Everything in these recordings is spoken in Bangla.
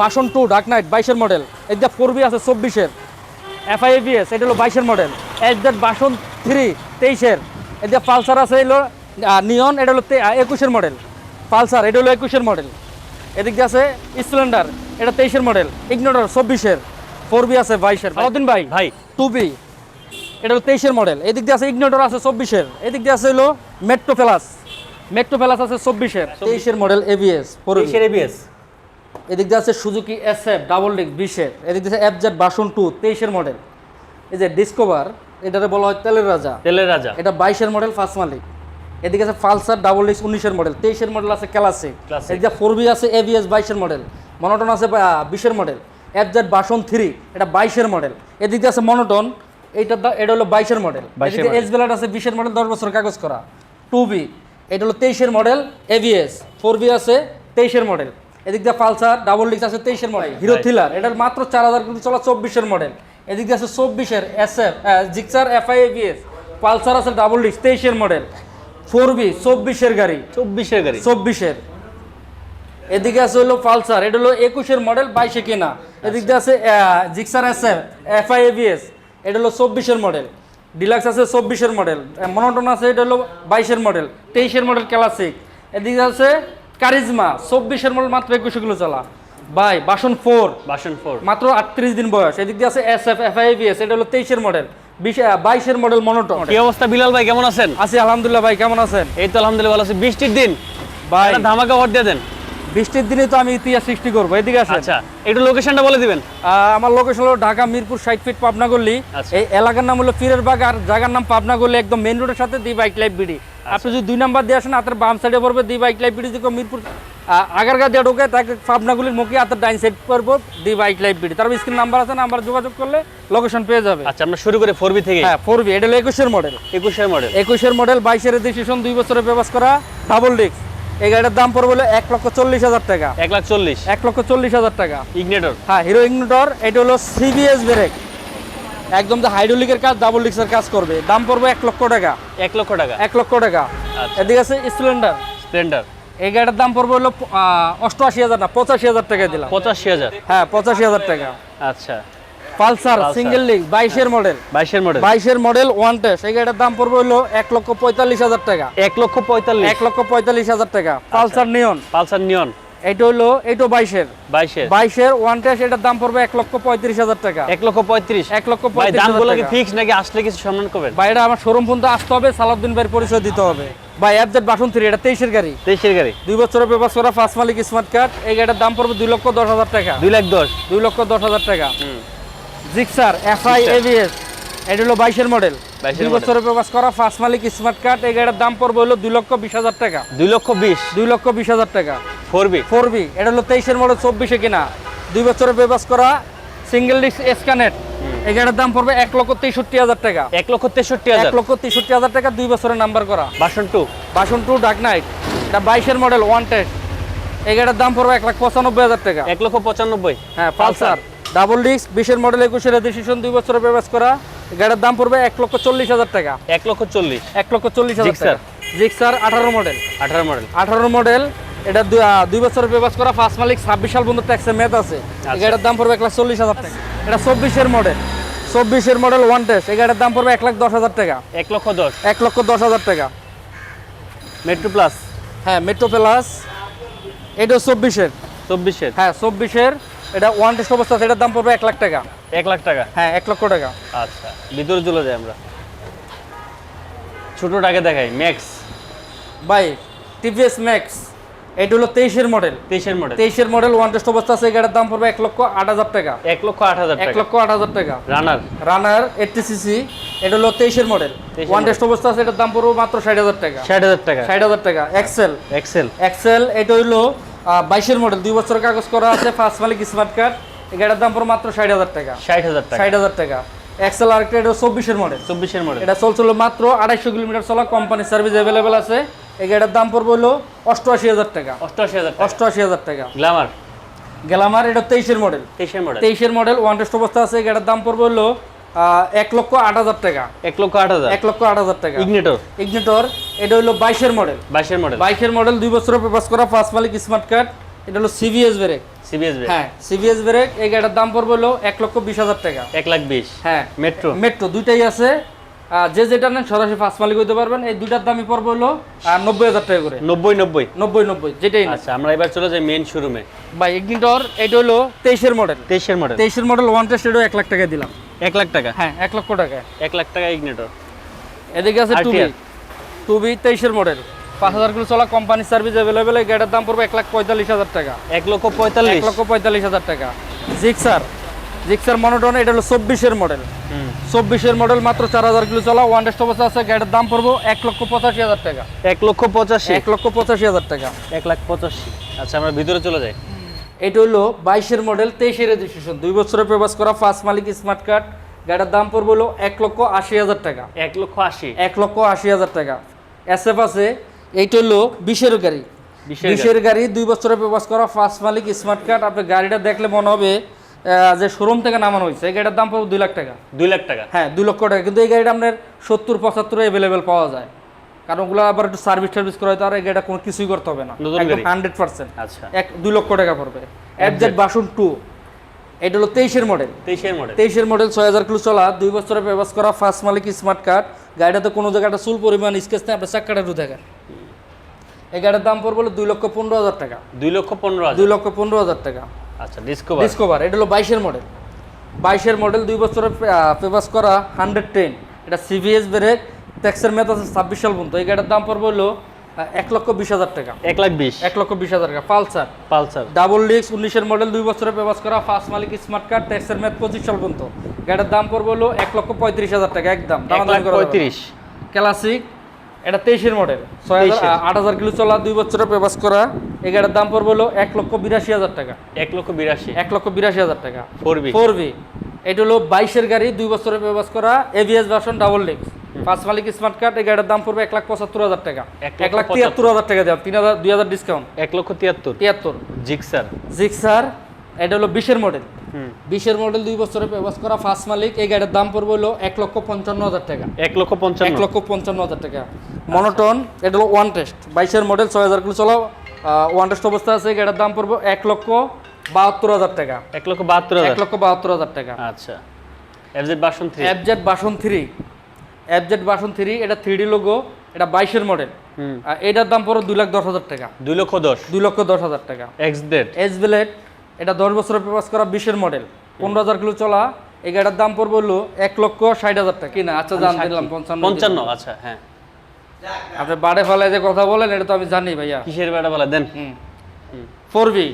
বাসন টু ডার্ক নাইট বাইশের মডেল এটা ফোর বি আছে চব্বিশের এফআইএবিএস এটা হলো বাইশের model H Z version three তেইশের এটা পালসার আছে হলো নিয়ন এটা হলো একুশের মডেল পালসার এটা হলো একুশের মডেল এদিক দিয়ে আছে স্প্লেন্ডার এটা তেইশের মডেল ইগনোটর চব্বিশের ফোর বি আছে বাইশের আলাউদ্দিন ভাই ভাই। টু বি এটা হলো তেইশের মডেল এদিক দিয়ে আছে ইগনোটর আছে চব্বিশের এদিক দিয়ে আছে হলো মেট্রো প্লাস মেট্রো প্লাস আছে চব্বিশের তেইশের মডেল এবিএস তেইশের এবিএস এদিক দিয়ে আছে Suzuki S F double disc বিশের। এদিক দিয়ে এফ জেড বাসন টু তেইশের মডেল এই যে ডিসকভার এটাতে বলা হয় তেলের রাজা তেলের রাজা এটা বাইশের মডেল ফার্স্ট মালিক। এদিকে আছে পালসার ডাবল ডিক্স উনিশের মডেল তেইশের মডেল আছে ক্লাসিক। এদিকে ফোর বি আছে এবিএস বাইশের মডেল মনোটন আছে বিশের model F Z version three এটা বাইশের মডেল এদিকে আছে মনোটন এইটা এটা হলো বাইশের মডেল 22 এদিকে model। এস বেলার আছে বিশের মডেল দশ বছর কাগজ করা। টু বি এটা হলো তেইশের মডেল এভিএস ফোর বি আছে তেইশের মডেল এদিক দিয়ে পালসার ডাবল ডিক্স আছে তেইশের মডেল হিরো. থ্রিলার এটার মাত্র চার হাজার কিন্তু চলা চব্বিশের মডেল এদিক দিয়ে আছে চব্বিশের S F Gixxer FI ABS Pulsar আছে ডাবল ডিক্স তেইশের মডেল ফোর বি চব্বিশের গাড়ি। চব্বিশের গাড়ি। চব্বিশের। এদিকে আছে হলো পালসার এটা হলো একুশের মডেল বাইশে কেনা। এদিক দিয়ে আছে Gixxer S F FI ABS এটা হলো চব্বিশের মডেল ডিলাক্স আছে চব্বিশের মডেল মনোটন আছে এটা হলো বাইশের মডেল তেইশের মডেল ক্লাসিক এদিকে আছে কারিজমা চব্বিশের মডেল মাত্র একুশে কিলো চলা বাই বাসন ফোর। বাসন ফোর। মাত্র আটত্রিশ দিন বয়স। এদিক দিয়ে আছে এস এফ এফ এফআইবিএস এটা হলো তেইশের মডেল বাইশের মডেল মনোটন কি অবস্থা বিলাল ভাই কেমন আছেন? আছি আলহামদুলিল্লাহ ভাই কেমন আছেন? এই তো আলহামদুলিল্লাহ ভালো আছি। বৃষ্টির দিন। ভাই। ধামাকা ভর দিয়ে দেন। বৃষ্টির দিনে তো আমি ইতিহাস সৃষ্টি করব। এদিকে আসেন। আচ্ছা একটু লোকেশনটা বলে দিবেন। আমার লোকেশন হলো ঢাকা মিরপুর ষাট ফিট পাবনা গল্লি আচ্ছা। এই এলাকার নাম হলো পীরের বাগ আর জায়গার নাম পাবনা গল্লি একদম মেন রোডের সাথে দি বাইক লাইফ বিডি। আপনি যদি দুই নাম্বার দিয়ে আসেন আপনার বাম সাইডে পড়বে দি বাইক লাইফ বিডি দিকে মিরপুর আগারগা দিয়ে ঢোকে তাকে পাবনাগুলির মুখে আপনার ডাইন সাইড করব দি বাইক লাইফ বিডি তারপর স্ক্রিন নাম্বার আছে নাম্বার যোগাযোগ করলে লোকেশন পেয়ে যাবে। আচ্ছা আমরা শুরু করে ফোর বি থেকে হ্যাঁ ফোর বি এটা হলো একুশের মডেল একুশের মডেল একুশের মডেল বাইশের রেজিস্ট্রেশন দুই বছরের ব্যবহার করা ডাবল ডিস্ক এই গাড়ির দাম পড়বে হলো এক লক্ষ চল্লিশ হাজার টাকা। এক লাখ চল্লিশ। এক লক্ষ চল্লিশ হাজার টাকা। ইগনেটর হ্যাঁ হিরো ইগনোটর এটা হলো সিবিএস ব্রেক একদম যে হাইড্রোলিকের কাজ ডাবল ডিক্সের কাজ করবে। দাম পড়বে এক লক্ষ টাকা। এক লক্ষ টাকা। এক লক্ষ টাকা। আচ্ছা। এদিকে আছে স্প্লেন্ডার স্প্লেন্ডার এই গাড়ির দাম পড়বে হলো অষ্টআশি হাজার না পঁচাশি হাজার টাকা দিলাম। পঁচাশি হাজার। হ্যাঁ পঁচাশি হাজার টাকা। আচ্ছা। পালসার সিঙ্গেল লিগ বাইশের মডেল বাইশের মডেল বাইশের মডেল ওয়ান টেস্ট এই গাড়ির দাম পড়বে হলো এক লক্ষ পঁয়তাল্লিশ হাজার টাকা। এক লক্ষ পঁয়তাল্লিশ। এক লক্ষ পঁয়তাল্লিশ হাজার টাকা। পালসার নিয়ন পালসার নিয়ন এটা হলো এইটো বাইশের। বাইশের। বাইশের ওয়ান এটার দাম পড়বে এক লক্ষ পঁয়ত্রিশ হাজার টাকা। এক লক্ষ পঁয়ত্রিশ। এক লক্ষ পঁয়ত্রিশ দামগুলো কি ফিক্স নাকি আসলে কিছু সম্মান করবেন? বাইরে আমার শোরুম পর্যন্ত আসতে হবে সালাউদ্দিন ভাইয়ের পরিচয় দিতে হবে। ভাই অ্যাপজেট বাসন থ্রি এটা তেইশের গাড়ি। তেইশের গাড়ি। দুই বছরের পেপার করা ফার্স্ট মালিক স্মার্ট কার্ড এই গাড়ির দাম পড়বে দুই লক্ষ দশ হাজার টাকা। দুই লাখ দশ। দুই লক্ষ দশ হাজার টাকা। Gixxer FI. এভিএস এটা হলো বাইশের মডেল 22 দুই বছরের পেপার করা ফার্স্ট মালিক স্মার্ট কার্ড এই গাড়ির দাম পড়বে হলো দুই লক্ষ বিশ হাজার টাকা। দুই লক্ষ বিশ? দুই লক্ষ বিশ হাজার টাকা। Four B? ফোর বি এটা হলো তেইশের মডেল চব্বিশে কিনা। দুই বছরের পেপার করা সিঙ্গেল ডিস্ক এসকানেট এই গাড়ির দাম পড়বে এক লক্ষ তেষট্টি হাজার টাকা। এক লক্ষ তেষট্টি এক হাজার লক্ষ তেষট্টি হাজার টাকা দুই বছরের নাম্বার করা। বাসন টু? বাসন টু ডাক নাইট এটা বাইশের মডেল ওয়ান টেস্ট এই গাড়ির দাম পড়বে এক লাখ পঁচানব্বই হাজার টাকা। এক লক্ষ পঁচানব্বই? হ্যাঁ পালসার। ডাবল ডিস্ক বিশের মডেল একুশের রেজিস্ট্রেশন দুই বছরের ব্যবহার করা। গাড়ির দাম পড়বে এক লক্ষ চল্লিশ হাজার টাকা। এক লক্ষ চল্লিশ। এক লক্ষ চল্লিশ হাজার। টাকা। জিক্সার আঠারো মডেল আঠারো মডেল আঠারো মডেল এটা দুই বছরের ব্যবহার করা ফার্স্ট মালিক ছাব্বিশ সাল পর্যন্ত ট্যাক্সের মেয়াদ আছে। আচ্ছা। গাড়ির দাম পড়বে এক লাখ চল্লিশ হাজার টাকা। এটা চব্বিশের মডেল চব্বিশের মডেল ওয়ান টেস্ট এই গাড়ির দাম পড়বে এক লাখ দশ হাজার টাকা। এক লক্ষ দশ। এক লক্ষ দশ হাজার টাকা। মেট্রো প্লাস হ্যাঁ মেট্রো প্লাস এটা চব্বিশের। চব্বিশের। হ্যাঁ চব্বিশের। এটা ওয়ান টেস্ট অবস্থা আছে, এটার দাম পড়বে এক লাখ টাকা। এক লাখ টাকা? হ্যাঁ এক লক্ষ টাকা। আচ্ছা ভিতরে চলে যাই আমরা। ছোটটাকে দেখাই ম্যাক্স বাই টিভিএস ম্যাক্স এটা হলো তেইশের মডেল তেইশের মডেল তেইশের মডেল ওয়ান টেস্ট অবস্থা আছে এটার দাম পড়বে এক লক্ষ আট হাজার টাকা। এক লক্ষ আট হাজার এক লক্ষ আট হাজার টাকা। রানার রানার এইটটি সিসি এটা হলো তেইশের মডেল 23 ওয়ান টেস্ট অবস্থা আছে এটার দাম পড়বে মাত্র ষাট হাজার টাকা। ষাট হাজার টাকা। ষাট হাজার টাকা। এক্সেল এক্সেল এক্সেল এটা হইল বাইশের মডেল দুই বছর কাগজ করা আছে ফার্স্ট মালিক স্মার্ট কার্ড গাড়ির দাম পড়বে মাত্র ষাট হাজার টাকা। ষাট হাজার টাকা। ষাট হাজার টাকা। এক্সেল আরেকটা এটা চব্বিশের মডেল চব্বিশের মডেল এটা চলছিল মাত্র আড়াইশো কিলোমিটার চলা কোম্পানি সার্ভিস অ্যাভেলেবেল আছে। এই গাড়ির দাম পড়বে হলো অষ্টআশি হাজার টাকা। অষ্টআশি হাজার অষ্টআশি হাজার টাকা। গ্ল্যামার গ্যালামার এটা তেইশের মডেল তেইশের মডেল তেইশের মডেল ওয়ান টেস্ট অবস্থা আছে। এই গাড়ির দাম পড়বে হলো এক লক্ষ আট হাজার টাকা। এক লক্ষ আট হাজার? এক লক্ষ আট হাজার টাকা। ইগনেটর ইগনিটর এটা হলো বাইশের মডেল বাইশের মডেল বাইশের মডেল দুই বছরের পেপাস করা ফার্স্ট মালিক স্মার্ট কার্ড এটা হলো সিবিএস ব্রেক সিবিএস হ্যাঁ সিবিএস ব্রেক এই গাড়িটার দাম পড়বে হলো এক লক্ষ বিশ হাজার টাকা। এক লাখ বিশ? হ্যাঁ। মেট্রো মেট্রো দুইটাই আছে। যে যেটা নেন সরাসরি ফার্স্ট মালিক হইতে পারবেন। এই দুইটার দামই পড়বে হলো নব্বই হাজার টাকা করে। নব্বই নব্বই? নব্বই নব্বই যেটাই আচ্ছা আমরা এবার চলে যাই মেন শোরুমে বা ইগনিটর এটা হলো তেইশের মডেল তেইশের মডেল তেইশের মডেল ওয়ান টেস্ট এটাও এক লাখ টাকা দিলাম। এক লাখ টাকা? হ্যাঁ এক লক্ষ টাকা। এক লাখ টাকা ইগনেটর এদিকে আছে টুবি টুবি তেইশের মডেল পাঁচ হাজার কিলো চলা কোম্পানি সার্ভিস অ্যাভেলেবেল এই গাড়ির দাম পড়বে এক লাখ পঁয়তাল্লিশ হাজার টাকা। এক লক্ষ পঁয়তাল্লিশ। এক লক্ষ পঁয়তাল্লিশ হাজার টাকা। জিক্সার জিক্সার মনোটন এটা হলো চব্বিশের মডেল চব্বিশের মডেল মাত্র চার হাজার কিলো চলা ওয়ান টেস্ট অবস্থা আছে গাড়ির দাম পড়ব এক লক্ষ পঁচাশি হাজার টাকা। এক লক্ষ পঁচাশি। এক লক্ষ পঁচাশি হাজার টাকা। এক লাখ পঁচাশি। আচ্ছা আমরা ভিতরে চলে যাই। এটা হলো বাইশের মডেল তেইশের রেজিস্ট্রেশন দুই বছরের পেপাস করা ফার্স্ট মালিক স্মার্ট কার্ড গাড়ির দাম পড়বে হলো এক লক্ষ আশি হাজার টাকা। এক লক্ষ আশি। এক লক্ষ আশি হাজার টাকা। এস এফ আছে এইটা হলো বিশের গাড়ি। বিশের গাড়ি। দুই বছরের পেপাস করা ফার্স্ট মালিক স্মার্ট কার্ড আপনি গাড়িটা দেখলে মনে হবে যে শোরুম থেকে নামানো হয়েছে। এই গাড়ির দাম পড়বে দুই লাখ টাকা। দুই লাখ টাকা। হ্যাঁ দুই লক্ষ টাকা। কিন্তু এই গাড়িটা আপনার সত্তর পঁচাত্তরে অ্যাভেলেবেল পাওয়া যায়। কারণ ওগুলো আবার একটু সার্ভিস টার্ভিস করা হয় তো আর এই গাড়িটা কোনো কিছুই করতে হবে না। একদম হান্ড্রেড পার্সেন্ট আচ্ছা। এক দুই লক্ষ টাকা পড়বে। এফজেড বাসন টু এটা হলো তেইশের মডেল তেইশের মডেল তেইশের মডেল ছয় হাজার কিলো চলা দুই বছরের পেপাস করা ফার্স্ট মালিক স্মার্ট কার্ড গাড়িটাতে কোনো জায়গাটা চুল পরিমাণ স্কেচ নেই আপনার চাক্কাটা একটু দেখেন। এই গাড়ির দাম পড়বে হলো দুই লক্ষ পনেরো হাজার টাকা। দুই লক্ষ পনেরো দুই লক্ষ পনেরো হাজার টাকা। আচ্ছা ডিসকভার ডিসকভার এটা হলো বাইশের মডেল বাইশের মডেল দুই বছরের পেপাস করা হান্ড্রেড টেন এটা সিভিএস ব্রেক ট্যাক্সের মেয়াদ আছে ছাব্বিশ সাল পর্যন্ত। এই গাড়ির দাম পড়বে হলো এক লক্ষ বিশ হাজার টাকা। এক লাখ বিশ। এক লক্ষ বিশ হাজার টাকা। পালসার পালসার ডাবল ডিস্ক উনিশের মডেল দুই বছরের পেপাস করা ফার্স্ট মালিক স্মার্ট কার্ড ট্যাক্সের মেয়াদ পঁচিশ সাল পর্যন্ত। গাড়ির দাম পড়বে হলো এক লক্ষ পঁয়ত্রিশ হাজার টাকা একদম। পঁয়ত্রিশ। ক্লাসিক এটা তেইশের মডেল ছয় হাজার আট হাজার কিলো চলা দুই বছরের পেপাস করা। এই গাড়ির দাম পড়বে হলো এক লক্ষ বিরাশি হাজার টাকা। এক লক্ষ বিরাশি। এক লক্ষ বিরাশি হাজার টাকা। ফোর বি ফোর বি এটা হলো বাইশের গাড়ি দুই বছরের ব্যবহার করা এভিএস ভার্সন ডাবল ডিস্ক পাঁচ মালিক স্মার্ট কার্ড এই গাড়ির দাম পড়বে এক লাখ পঁচাত্তর হাজার টাকা। এক লাখ তিয়াত্তর হাজার টাকা দেওয়া তিন হাজার দুই হাজার ডিসকাউন্ট এক লক্ষ তিয়াত্তর। তিয়াত্তর। জিক্সার। জিক্সার এটা হলো বিশের মডেল বিশের মডেল দুই বছরের ব্যবহার করা ফার্স্ট মালিক এই গাড়ির দাম পড়বে হলো এক লক্ষ পঞ্চান্ন হাজার টাকা। এক লক্ষ পঞ্চান্ন। এক লক্ষ পঞ্চান্ন হাজার টাকা। মনোটন এটা হলো ওয়ান টেস্ট বাইশের মডেল ছয় হাজার কিলো চলা ওয়ান টেস্ট অবস্থা আছে এই গাড়ির দাম পড়বে এক লক্ষ বাহাত্তর হাজার টাকা। এক লক্ষ বাহাত্তর এক লক্ষ বাহাত্তর হাজার টাকা। আচ্ছা। এফজেড বাসন থ্রি অ্যাপজেড বাসন থ্রি অ্যাপজেড বাসন থ্রি এটা থ্রি লোগো এটা বাইশের মডেল এটার দাম পড়ো দুই লাখ দশ হাজার টাকা। দুই লক্ষ দশ। দুই লক্ষ দশ হাজার টাকা। এক্স ডেড এক্স ব্লেড এটা দশ বছরের পেপাস করা বিশের মডেল পনেরো হাজার কিলো চলা এই গাড়ির দাম পড়বে হলো এক লক্ষ ষাট হাজার টাকা। কিনা আচ্ছা জান দিলাম পঞ্চান্ন পঞ্চান্ন আচ্ছা হ্যাঁ। আপনি বাড়ে ফেলে যে কথা বলেন এটা তো আমি জানি ভাইয়া। কিসের বেড়া বলা দেন। Four V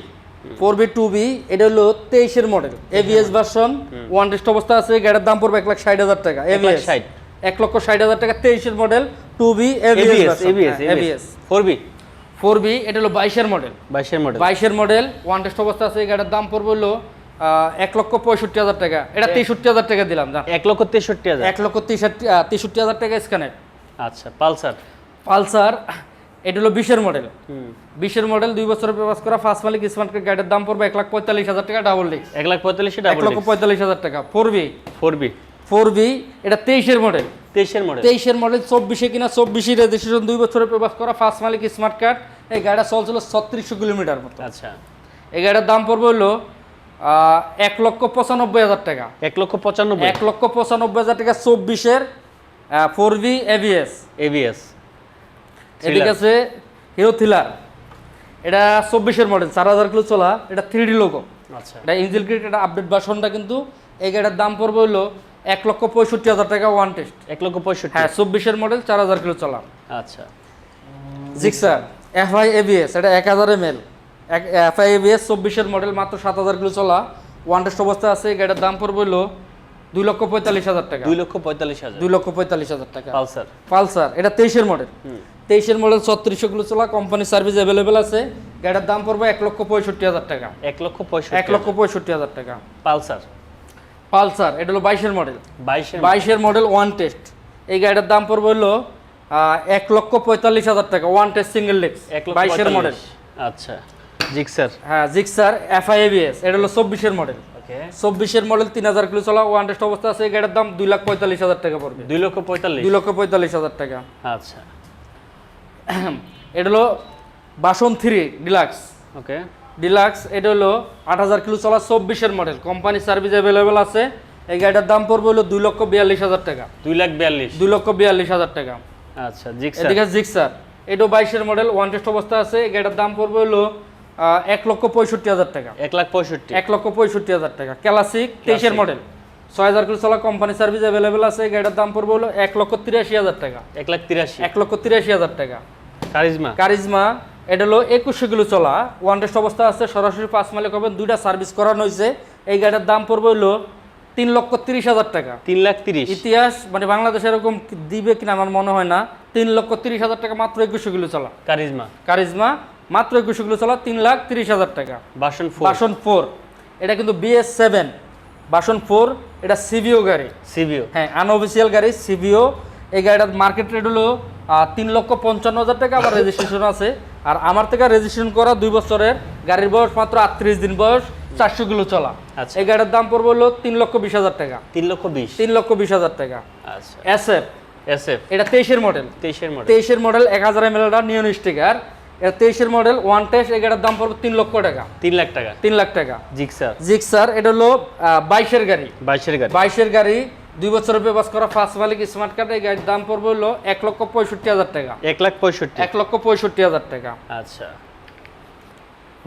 four V two V এটা হলো তেইশের model ABS version one test অবস্থা আছে গাড়ির দাম পড়বে এক লাখ ষাট হাজার টাকা। এভিএস 60 এক লক্ষ ষাট হাজার টাকা তেইশের model two V ABS ABS ABS four V four V এটা হলো বাইশের মডেল বাইশের মডেল বাইশের মডেল ওয়ান টেস্ট অবস্থা আছে এই গাড়ির দাম পড়বে হলো এক লক্ষ পঁয়ষট্টি হাজার টাকা। এটা তেষট্টি হাজার টাকা দিলাম এক লক্ষ তেষট্টি হাজার। এক লক্ষ তেষট্টি তেষট্টি হাজার টাকা স্ক্যানের আচ্ছা পালসার। পালসার এটা হলো বিশের মডেল বিশের মডেল দুই বছরের পেপাস করা ফার্স্ট মালিক স্মার্ট গাড়ির দাম পড়বে এক লাখ পঁয়তাল্লিশ হাজার টাকা ডাবল ডিস্ক এক লাখ পঁয়তাল্লিশে এক লক্ষ পঁয়তাল্লিশ হাজার টাকা four V four V four V এটা তেইশের মডেল তেইশের মডেল তেইশের মডেল চব্বিশে কিনা চব্বিশে রেজিস্ট্রেশন দুই বছরের পেপাস করা ফার্স্ট মালিক স্মার্ট কার্ড এই গাড়িটা চলছিল ছত্রিশশো কিলোমিটার মতো। আচ্ছা। এই গাড়ির দাম পড়বে হলো এক লক্ষ পঁচানব্বই হাজার টাকা। এক লক্ষ পঁচানব্বই। এক লক্ষ পঁচানব্বই হাজার টাকা চব্বিশের ফোর বি এভিএস এবিএস এদিকে আছে হিরো থ্রিলার এটা চব্বিশের মডেল চার হাজার কিলো চলা এটা থ্রি ডি লোগো আচ্ছা। এটা ইঞ্জিল ক্রিট এটা আপডেট ভার্সনটা কিন্তু এই গাড়ির দাম পড়বে হলো এক লক্ষ পঁয়ষট্টি হাজার টাকা ওয়ান টেস্ট এক লক্ষ পঁয়ষট্টি। হ্যাঁ চব্বিশের মডেল চার হাজার কিলো চলা আচ্ছা। জিক্সার এফআই এবিএস এটা এক হাজার এম এল এফআই এবিএস চব্বিশের মডেল মাত্র সাত হাজার কিলো চলা। ওয়ান টেস্ট অবস্থা আছে গাড়ির দাম পড়বে হলো দুই লক্ষ পঁয়তাল্লিশ হাজার টাকা। দুই লক্ষ পঁয়তাল্লিশ হাজার। দুই লক্ষ পঁয়তাল্লিশ হাজার টাকা। পালসার। পালসার এটা তেইশের মডেল তেইশের মডেল ছত্রিশশো কিলো চলা কোম্পানি সার্ভিস অ্যাভেলেবেল আছে। গাড়ির দাম পড়বে এক লক্ষ পঁয়ষট্টি হাজার টাকা। এক লক্ষ পঁয়ষট্টি এক লক্ষ পঁয়ষট্টি হাজার টাকা। পালসার। পালসার এটা হলো বাইশের মডেল বাইশের বাইশের মডেল ওয়ান টেস্ট এই গাড়িটার দাম পড়বে হলো এক লক্ষ পঁয়তাল্লিশ হাজার টাকা ওয়ান টেস্ট সিঙ্গেল লেক্স বাইশের মডেল। আচ্ছা। জিক্সার। হ্যাঁ জিক্সার এফআইএবিএস এটা হলো চব্বিশের মডেল চব্বিশের মডেল তিন হাজার কিলো চলা ওয়ান টেস্ট অবস্থা আছে এই গাড়ির দাম দুই লাখ পঁয়তাল্লিশ হাজার টাকা পড়বে। দুই লক্ষ পঁয়তাল্লিশ। দুই লক্ষ পঁয়তাল্লিশ হাজার টাকা। আচ্ছা। এটা হলো বাসন থ্রি ডিলাক্স। ওকে। ডিলাক্স এটা হলো আট হাজার কিলো চলা চব্বিশের মডেল কোম্পানি সার্ভিস অ্যাভেলেবেল আছে। এই গাড়িটার দাম পড়বে হলো দুই লক্ষ বিয়াল্লিশ হাজার টাকা। দুই লাখ বিয়াল্লিশ। দুই লক্ষ বিয়াল্লিশ হাজার টাকা। আচ্ছা জিক্সার এদিকে জিক্সার এটাও বাইশের মডেল ওয়ান টেস্ট অবস্থা আছে। এই গাড়িটার দাম পড়বে হলো এক লক্ষ পঁয়ষট্টি হাজার টাকা। এক লাখ পঁয়ষট্টি। এক লক্ষ পঁয়ষট্টি হাজার টাকা। ক্লাসিক তেইশের মডেল ছয় হাজার কিলো চলা কোম্পানি সার্ভিস অ্যাভেলেবেল আছে। এই গাড়িটার দাম পড়বে হলো এক লক্ষ তিরাশি হাজার টাকা। এক লাখ তিরাশি। এক লক্ষ তিরাশি হাজার টাকা। কারিজমা কারিজমা এটা হলো একুশশো কিলো চলা। ওয়ান টেস্ট অবস্থা আছে সরাসরি পাঁচ মাইলে করবেন দুইটা সার্ভিস করানো হয়েছে। এই গাড়ির দাম পড়বে হলো তিন লক্ষ তিরিশ হাজার টাকা। তিন লাখ তিরিশ। ইতিহাস মানে বাংলাদেশে এরকম দিবে কিনা আমার মনে হয় না। তিন লক্ষ তিরিশ হাজার টাকা মাত্র একুশশো কিলো চলা। কারিজমা। কারিজমা মাত্র একুশশো কিলো চলা তিন লাখ তিরিশ হাজার টাকা। বাসন বাসন ফোর। এটা কিন্তু বিএস সেভেন বাসন ফোর এটা সিভিও গাড়ি। সিভিও হ্যাঁ আনঅফিসিয়াল গাড়ি সিভিও এই গাড়িটার মার্কেট রেট হলো তিন লক্ষ পঞ্চান্ন হাজার টাকা আবার রেজিস্ট্রেশন আছে। আর আমার থেকে রেজিস্ট্রেশন করা দুই বছরের গাড়ির বয়স মাত্র আটত্রিশ দিন বয়স চারশো কিলো চলা। আচ্ছা। এই গাড়ির দাম পড়বে হলো তিন লক্ষ বিশ হাজার টাকা। তিন লক্ষ বিশ। তিন লক্ষ বিশ হাজার টাকা। আচ্ছা। এস এফ এস এফ এটা তেইশের মডেল তেইশের মডেল তেইশের মডেল এক হাজার এম এলটা নিয়ন স্টিকার এটা তেইশের মডেল ওয়ান টেস্ট এই গাড়ির দাম পড়বে তিন লক্ষ টাকা। তিন লাখ টাকা। তিন লাখ টাকা। জিক্সার জিক্সার এটা হলো বাইশের গাড়ি। বাইশের গাড়ি। বাইশের গাড়ি দুই বছরের পেপাস করা ফার্স্ট মালিক স্মার্ট কার্ড এই গাড়ির দাম পড়বে হলো এক লক্ষ পঁয়ষট্টি হাজার টাকা। এক লাখ পঁয়ষট্টি। এক লক্ষ পঁয়ষট্টি হাজার টাকা। আচ্ছা।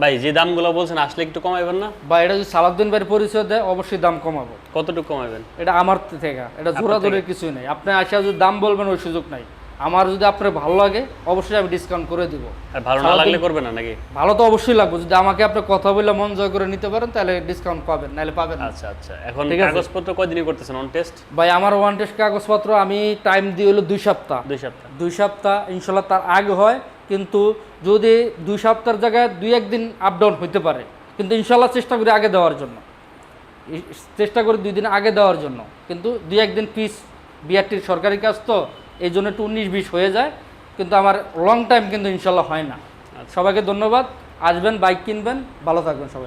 ভাই যে দামগুলো বলছেন আসলে একটু কমাইবেন না? ভাই এটা যদি সালাউদ্দিন ভাইয়ের পরিচয় দেয় অবশ্যই দাম কমাবো। কতটুকু কমাবেন এটা আমার থেকে এটা জোরাজোরের কিছুই নেই। আপনি আসা যদি দাম বলবেন ওই সুযোগ নাই। আমার যদি আপনার ভালো লাগে অবশ্যই আমি ডিসকাউন্ট করে দিব। আর ভালো না লাগলে করবেন না নাকি? ভালো তো অবশ্যই লাগবে। যদি আমাকে আপনি কথা বলে মন জয় করে নিতে পারেন তাহলে ডিসকাউন্ট পাবেন নাহলে পাবেন আচ্ছা আচ্ছা। এখন। কাগজপত্র কয়দিনই করতেছেন? অন টেস্ট ভাই আমার ওয়ান টেস্ট কাগজপত্র আমি টাইম দিয়ে হলো দুই সপ্তাহ। দুই সপ্তাহ। দুই সপ্তাহ ইনশাল্লাহ তার আগে হয় কিন্তু যদি দুই সপ্তাহের জায়গায় দুই একদিন আপ ডাউন হইতে পারে কিন্তু ইনশাল্লাহ চেষ্টা করি আগে দেওয়ার জন্য। চেষ্টা করি দুই দিন আগে দেওয়ার জন্য। কিন্তু দুই একদিন পিস বিআরটির সরকারি কাজ তো এই জন্য একটু উনিশ বিশ হয়ে যায় কিন্তু আমার লং টাইম কিন্তু ইনশাল্লাহ হয় না। সবাইকে ধন্যবাদ আসবেন বাইক কিনবেন ভালো থাকবেন সবাই।